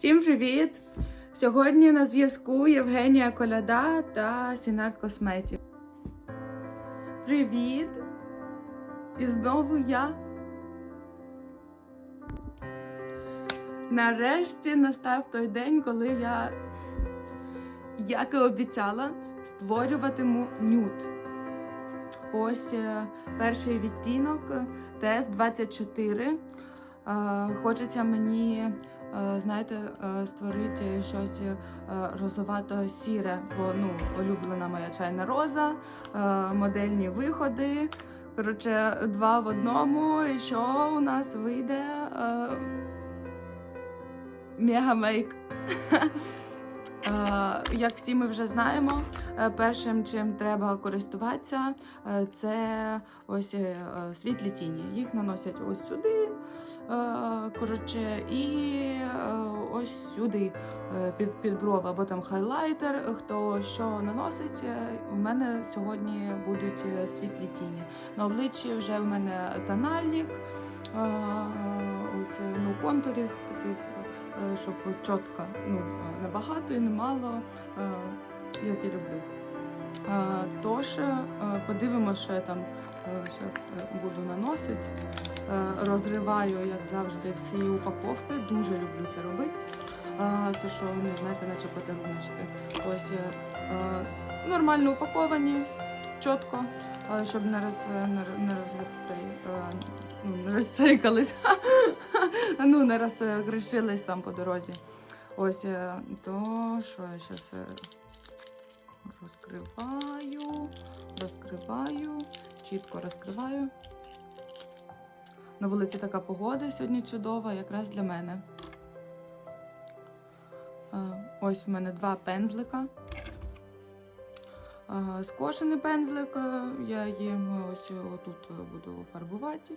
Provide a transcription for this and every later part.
Всім привіт! Сьогодні на зв'язку Євгенія Коляда та Сінарт Косметів. Привіт! І знову я. Нарешті настав той день, коли я, як і обіцяла, створюватиму нюд. Ось е, перший відтінок ТС 24. Е, Хочеться мені, знаєте, е, створити щось е, розовато-сіре, бо ну, улюблена моя чайна роза, е, модельні виходи. Коротше, два в одному. І що у нас вийде? Е, Мегамейк. Е, Як всі ми вже знаємо, е, першим чим треба користуватися, е, це ось світлі тіні. Їх наносять ось сюди, коротше, і ось сюди під, під брови, або там хайлайтер. Хто що наносить, у мене сьогодні будуть світлі тіні. На обличчі вже в мене тональник, ось ну, контурів таких. Е, Щоб чітко, ну е, не багато і не мало, е, як я люблю. Тож подивимося, що я там зараз буду наносити. Розриваю, як завжди, всі упаковки. Дуже люблю це робити. То що, не знаєте, наче подаруночки. Ось нормально упаковані, чітко, щоб не роз не, роз- не роз цей, ну, не розцейкались. ну, не розгрішились там по дорозі. Ось, е, то що я зараз розкриваю, розкриваю, чітко розкриваю. На вулиці така погода сьогодні чудова, якраз для мене. Е, Ось в мене два пензлика. Е, Скошений пензлик, е, я їм ось отут буду фарбувати.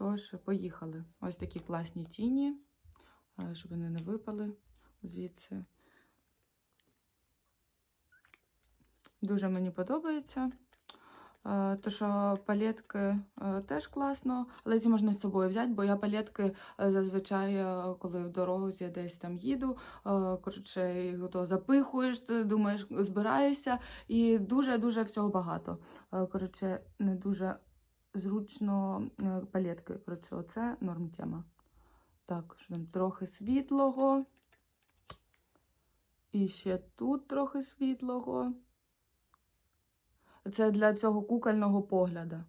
Тож, поїхали. Ось такі класні тіні, е, щоб вони не випали звідси. Дуже мені подобається. Е, То, що палетки е, теж класно, але ці можна з собою взяти, бо я палетки зазвичай, коли в дорозі десь там їду, коротше, то запихуєш, ти думаєш, збираєшся, і дуже-дуже всього багато. Коротше, не дуже зручно е, палетки. Коротше, оце норм тема. Так, що там трохи світлого. І ще тут трохи світлого. Це для цього кукольного погляду.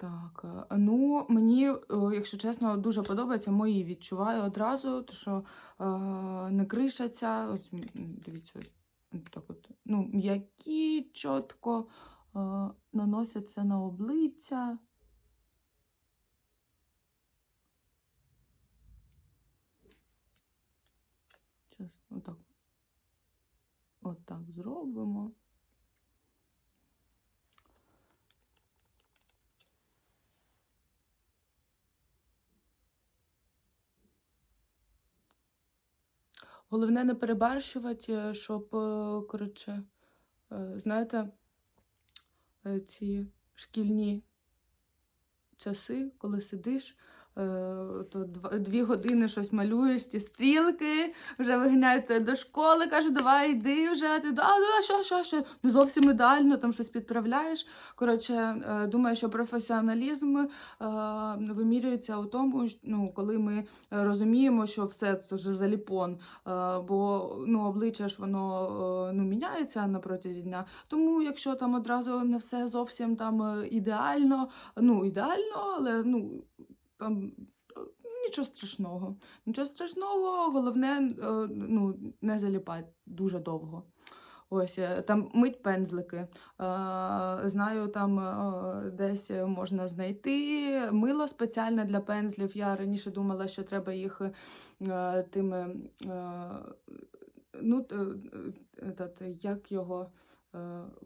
Так, е, ну мені, е, якщо чесно, дуже подобається. Мої відчуваю одразу, то що е, не кришаться. Ось дивіться, ось так от. Ну, м'які чітко е, наносяться на обличчя. Отак. Отак зробимо. Головне не перебарщувати, е, щоб, е, коротше, е, знаєте, ці шкільні часи, коли сидиш, то дві години щось малюєш, ці стрілки, вже виганяють тебе до школи, кажуть, давай йди вже. Ти да, да, що, що, що, не зовсім ідеально, там щось підправляєш. Коротше, е, думаю, що професіоналізм е, вимірюється у тому, ну, коли ми е, розуміємо, що все це вже заліпон, е, бо ну, обличчя ж воно е, ну, міняється на протязі дня. Тому, якщо там одразу не все зовсім там е, ідеально, ну ідеально, але ну е, Нічого страшного. Нічого страшного, головне е, ну, не заліпати дуже довго. Ось е, там мить пензлики. Е, Знаю, там е, десь можна знайти мило спеціальне для пензлів. Я раніше думала, що треба їх е, тими, е, ну, е, як його Е,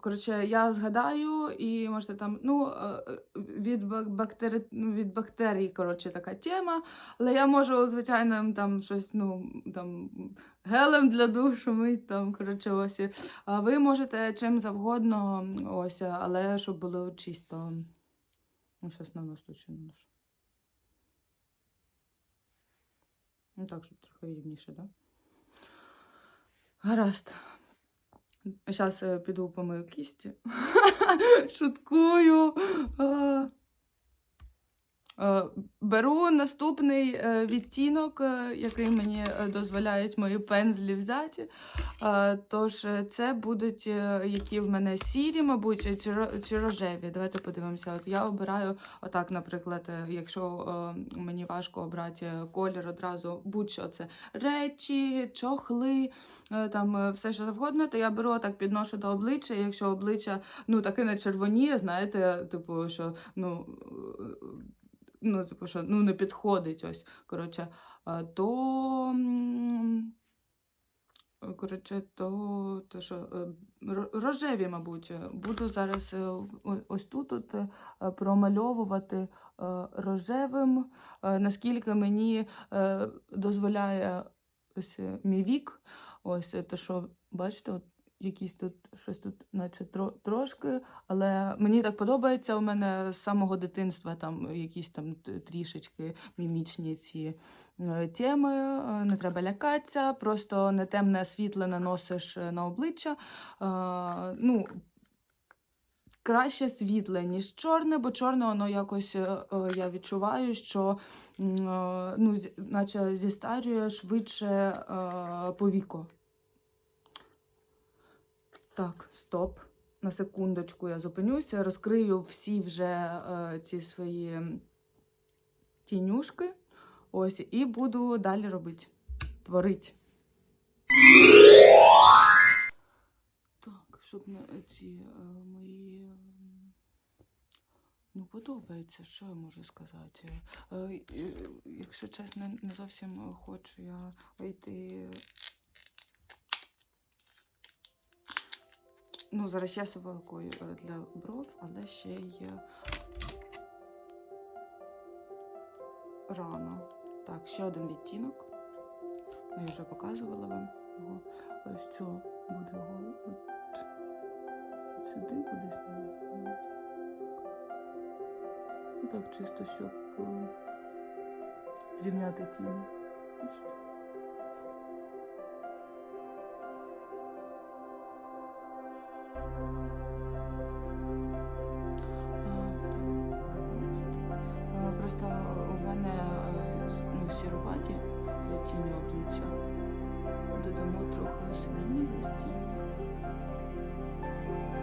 Коротше, я згадаю, і можете там, ну, е, від бактери, ну, від бактерій, коротше, така тема. Але я можу, звичайно, там щось, ну, там, гелем для душу мить, там, коротше, ось. А ви можете чим завгодно, ось, але щоб було чисто. Ну, щось наношу чи наношу. Ну так, щоб трохи рівніше, так? Да? Гаразд. Зараз піду помию кісті. Шуткую. Е, Беру наступний е, відтінок, е, який мені дозволяють мої пензлі взяти. Тож це будуть які в мене сірі, мабуть, чи, рожеві. Давайте подивимося. От я обираю, отак, наприклад, якщо мені важко обрати колір одразу, будь-що це речі, чохли, там все що завгодно, то я беру отак, підношу до обличчя. Якщо обличчя ну таке не червоніє, знаєте, типу, що ну. Е, Ну, типу, що ну, не підходить ось. Коротше, е, то. Коротше, то, то що, е, рожеві, мабуть, е, буду зараз е, ось тут от, е, промальовувати е, рожевим, е, наскільки мені е, дозволяє ось е, мій вік. Ось, е, то що, бачите, от якісь тут щось тут, наче тро, трошки, але мені так подобається. У мене з самого дитинства там якісь там трішечки мімічні ці е, теми. е, Не треба лякатися, просто не темне світле наносиш на обличчя. Е, Ну, краще світле, ніж чорне, бо чорне воно якось я відчуваю, що ну, наче зістарює швидше по віку. Так, стоп. На секундочку я зупинюся, розкрию всі вже е, ці свої тінюшки. Ось, і буду далі робити. Творити. Так, щоб не ці е, мої. е, Ну, подобається, що я можу сказати. Е, е, якщо чесно, не зовсім хочу я йти. Ну, зараз ще совалкою е, для бров, але ще е, рано. Так, ще один відтінок. Ну, Я вже показувала вам його. Е, Що буде от сюди кудись надо. Ну так, чисто, щоб е, зрівняти тіні. З- сіруваті тіні обличчя. Додамо трохи свіжості. Бо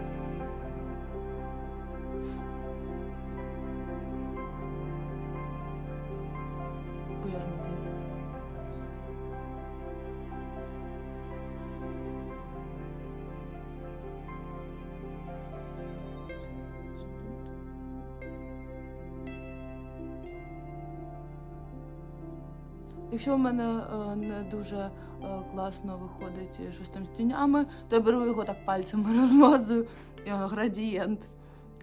Якщо в мене е, не дуже е, класно виходить щось там з тінями, то я беру його так пальцями розмазую. Градієнт.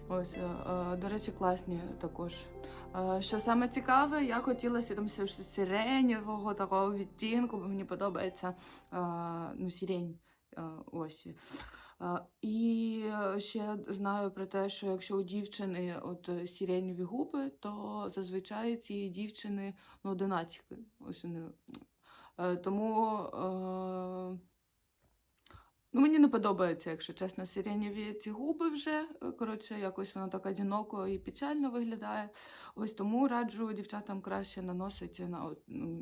Ось, е, до речі, класні також. Що саме цікаве, я хотіла там щось сиреневого такого відтінку, бо мені подобається ну, сірень. Ось. Е, І е, ще знаю про те, що якщо у дівчини от сіреніві губи, то зазвичай ці дівчини ну, одиначки. Ось вони. Е, Тому е, ну, мені не подобається, якщо чесно, сиренєві ці губи вже. Е, Коротше, якось воно так одиноко і печально виглядає. Ось тому раджу дівчатам краще наносити на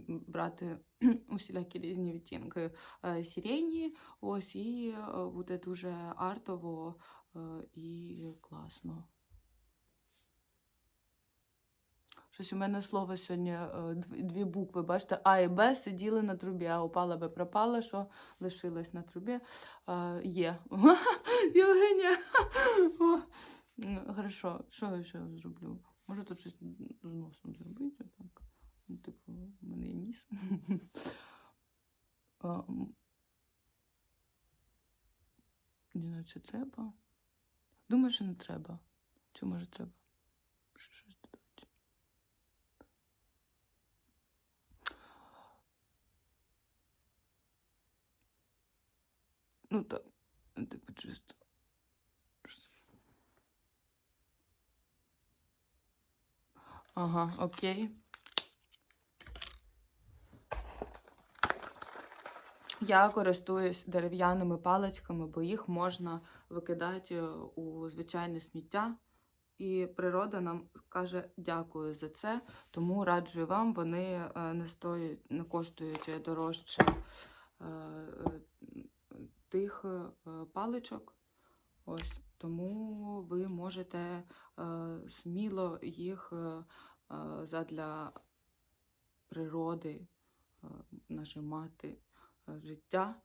брати усілякі різні відтінки е, сірені. Ось і е, буде дуже артово і класно. Щось у мене слово сьогодні е, дві букви. Бачите, А і Б сиділи на трубі, а упала би пропала, що лишилось на трубі. Е, Є. Євгенія. Хорошо, що я ще зроблю? Може тут щось з носом зробити? Так. Ну, типу, у мене є ніс. А, м. Мені наче треба. Думаю, що не треба. Чи може треба? Ще щось додати? Ну так, типу чисто. Ага, окей. Я користуюсь дерев'яними паличками, бо їх можна викидати е, у звичайне сміття. І природа нам каже дякую за це. Тому раджу вам, вони е, не стоять, не коштують дорожче е, тих е, паличок. Ось тому ви можете е, сміло їх е, задля природи, нашої мати, життя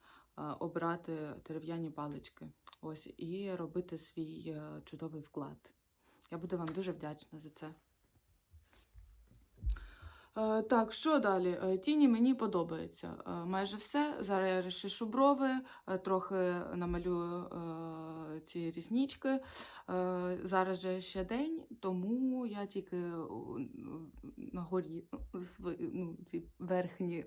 обрати дерев'яні палички. Ось і робити свій чудовий вклад. Я буду вам дуже вдячна за це. Е, так, що далі? Е, Тіні мені подобається. Е, майже все. Зараз я розчешу брови, трохи намалюю ці різнички. Зараз же ще день, тому я тільки на горі ну, ну, ці верхні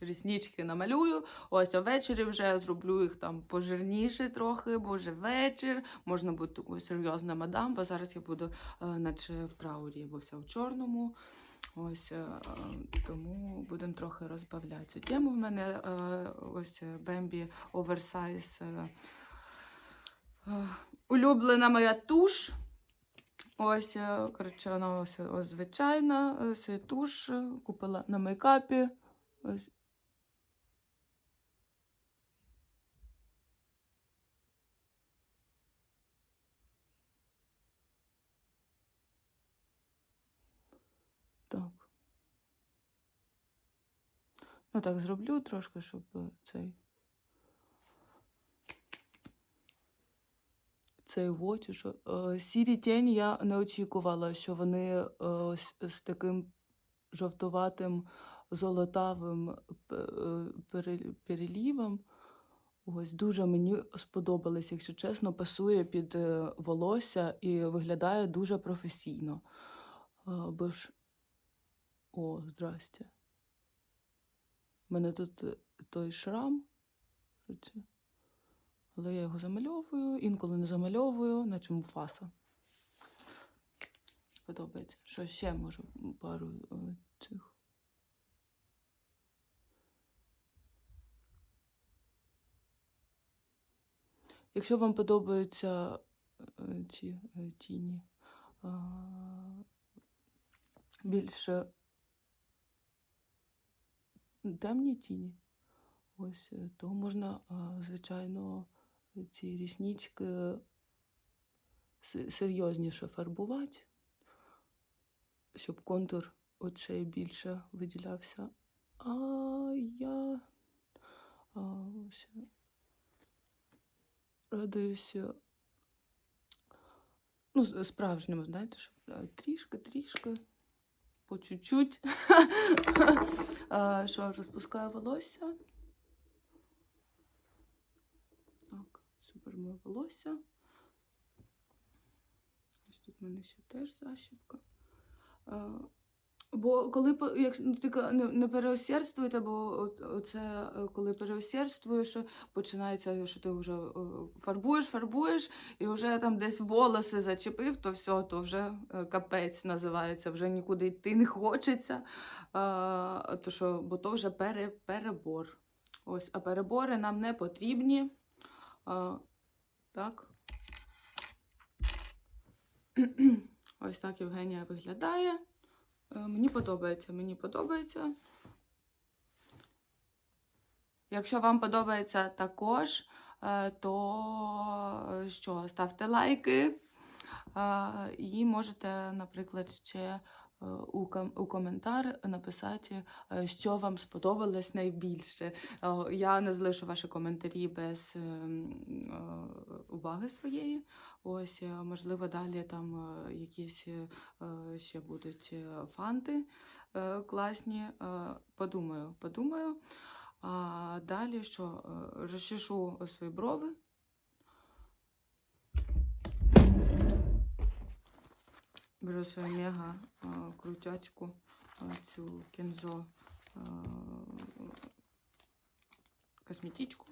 ріснички намалюю. Ось а ввечері вже зроблю їх там пожирніше трохи, бо вже вечір. Можна бути такою серйозною мадам, бо зараз я буду е, наче в траурі, бо вся в чорному. Ось е, тому будемо трохи розбавляти цю тему. В мене е, ось Бембі оверсайз. Улюблена моя туш. Ось, е, коротше, вона ось, ось звичайна. Ось е, туш е, купила на мейкапі. Ось. Так. Ну так, зроблю трошки, щоб е, цей. Цей очі, що е, сірі тіні я не очікувала, що вони е, ось з таким жовтуватим золотавим е, перелівом. Ось дуже мені сподобалось, якщо чесно, пасує під е, волосся і виглядає дуже професійно. Е, Бо ж. О, здрасте. У мене тут е, той шрам. Але я його замальовую, інколи не замальовую, наче муфаса. Подобається. Що ще можу пару е, цих. Якщо вам подобаються е, ці е, тіні більше темні тіні, ось, то можна, звичайно, ці ріснички серйозніше фарбувати, щоб контур очей більше виділявся. А я а, ось, радуюся. Ну, справжньому, знаєте, щоб е, трішки, трішки, по чуть-чуть. Що, розпускаю волосся. Так, волосся. Ось тут в мене ще теж защіпка. Е, Бо коли якщо ну, не, не переосердствуєте, бо оце е, коли переосердствуєш, починається, що ти вже е, фарбуєш, фарбуєш, і вже там десь волоси зачепив, то все, то вже капець називається, вже нікуди йти не хочеться. А, то що, бо то вже пере, перебор. Ось, а перебори нам не потрібні. А, так. Ось так Євгенія виглядає. Е, Мені подобається, мені подобається. Якщо вам подобається також, е, то е, що, ставте лайки. І можете, наприклад, ще у, ком- у коментар написати, е, що вам сподобалось найбільше. Е, Я не залишу ваші коментарі без ем, е, уваги своєї. Ось, е, можливо, далі там е, якісь е, ще будуть е, фанти е, класні. Е, Подумаю, подумаю. А далі що? Е, Розчешу свої брови. Беру свою мега крутячку, е, цю кінзо косметичку.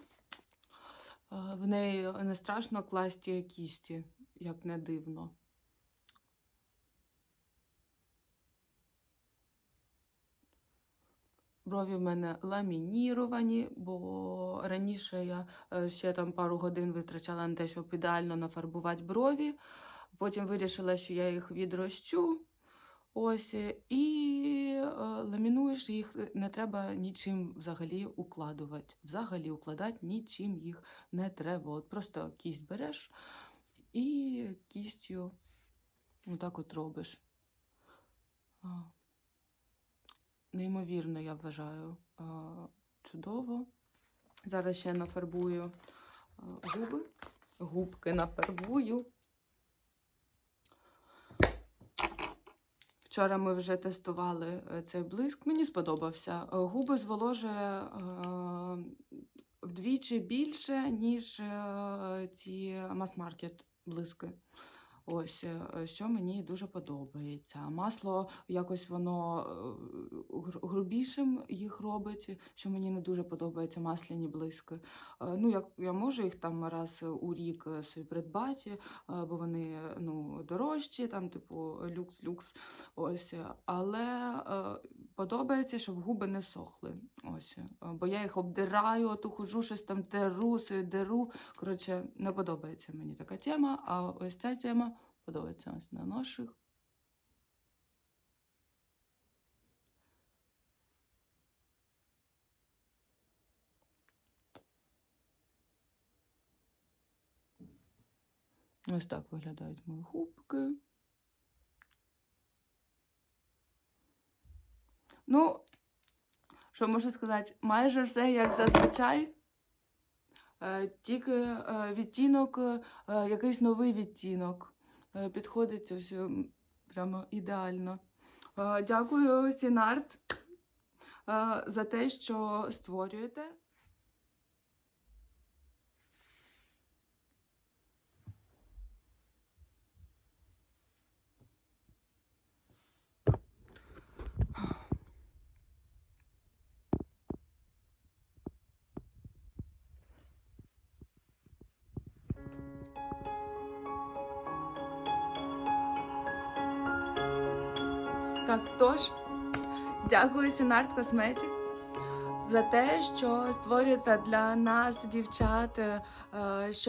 В неї не страшно класти кісті, як не дивно. Брові в мене ламініровані, бо раніше я е, ще там пару годин витрачала на те, щоб ідеально нафарбувати брові. Потім вирішила, що я їх відрощу. Ось, е, і е, ламінуєш їх, е, не треба нічим взагалі укладувати. Взагалі укладати нічим їх не треба. От просто кість береш і кістю отак от робиш. Неймовірно, я вважаю, чудово. Зараз ще нафарбую губи. Губки нафарбую. Вчора ми вже тестували е, цей блиск. Мені сподобався. Е, Губи зволожує е, вдвічі більше, ніж ці мас-маркет блиски. Ось, е, що мені дуже подобається. Масло якось воно е, грубішим їх робить, що мені не дуже подобається масляні блиски. Е, Ну, як я можу їх там раз у рік собі придбати, бо вони ну, дорожчі, там, типу, люкс-люкс. Ось, але подобається, щоб губи не сохли. Ось, е, бо я їх обдираю, оту хожу, щось там деру, собі деру. Коротше, не подобається мені така тема, а ось ця тема подобається ось на наших. Ось так виглядають мої губки. Ну, що можу сказати, майже все як зазвичай. Е, Тільки е, відтінок, е, якийсь новий відтінок. Підходить ось прямо ідеально. Дякую, Сінарт, за те, що створюєте. Тож, дякую Сінарт Косметик за те, що створюється для нас, дівчат, е, що